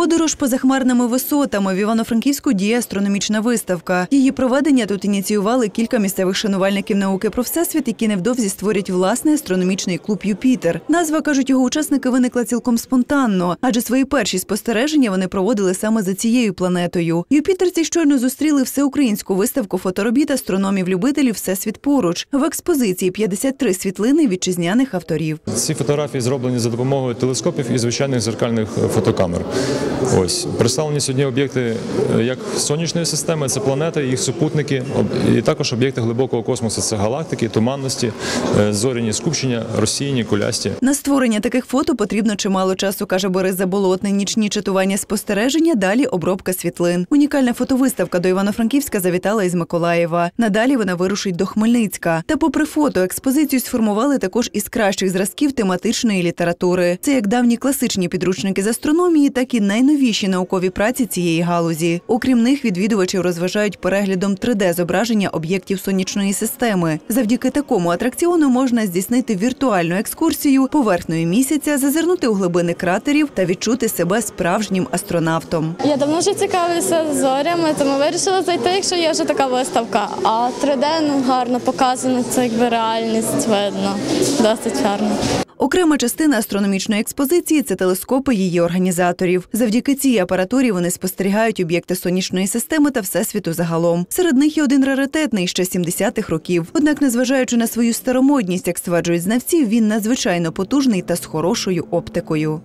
Подорож позахмарними висотами в Івано-Франківську діє астрономічна виставка. Її проведення тут ініціювали кілька місцевих шанувальників науки про всесвіт, які невдовзі створять власний астрономічний клуб Юпітер. Назва кажуть, його учасники виникла цілком спонтанно, адже свої перші спостереження вони проводили саме за цією планетою. Юпітерці щойно зустріли всеукраїнську виставку фоторобіт астрономів-любителів Всесвіт поруч в експозиції 53 світлини вітчизняних авторів. Ці фотографії зроблені за допомогою телескопів і звичайних зеркальних фотокамер. Ось представлені сьогодні об'єкти е, як сонячної системи, це планети, їх супутники, і також об'єкти глибокого космосу. Це галактики, туманності, е, зоряні скупчення, розсіяні, кулясті. На створення таких фото потрібно чимало часу, каже Борис Заболотний. Нічні читування спостереження, далі обробка світлин. Унікальна фотовиставка до Івано-Франківська завітала із Миколаєва. Надалі вона вирушить до Хмельницька. Та, попри фото, експозицію сформували також із кращих зразків тематичної літератури. Це як давні класичні підручники з астрономії, так і найновіші наукові праці цієї галузі. Окрім них, відвідувачів розважають переглядом 3D-зображення об'єктів сонячної системи. Завдяки такому атракціону можна здійснити віртуальну екскурсію поверхнею місяця, зазирнути у глибини кратерів та відчути себе справжнім астронавтом. Я давно вже цікавлюся зорями, тому вирішила зайти, якщо є вже така виставка. А 3D ну, гарно показано, це якби реальність видно. Досить гарно. Окрема частина астрономічної експозиції це телескопи її організаторів. Завдяки цій апаратурі вони спостерігають об'єкти сонячної системи та всесвіту загалом. Серед них є один раритетний ще 70-х років. Однак, незважаючи на свою старомодність, як стверджують знавці, він надзвичайно потужний та з хорошою оптикою.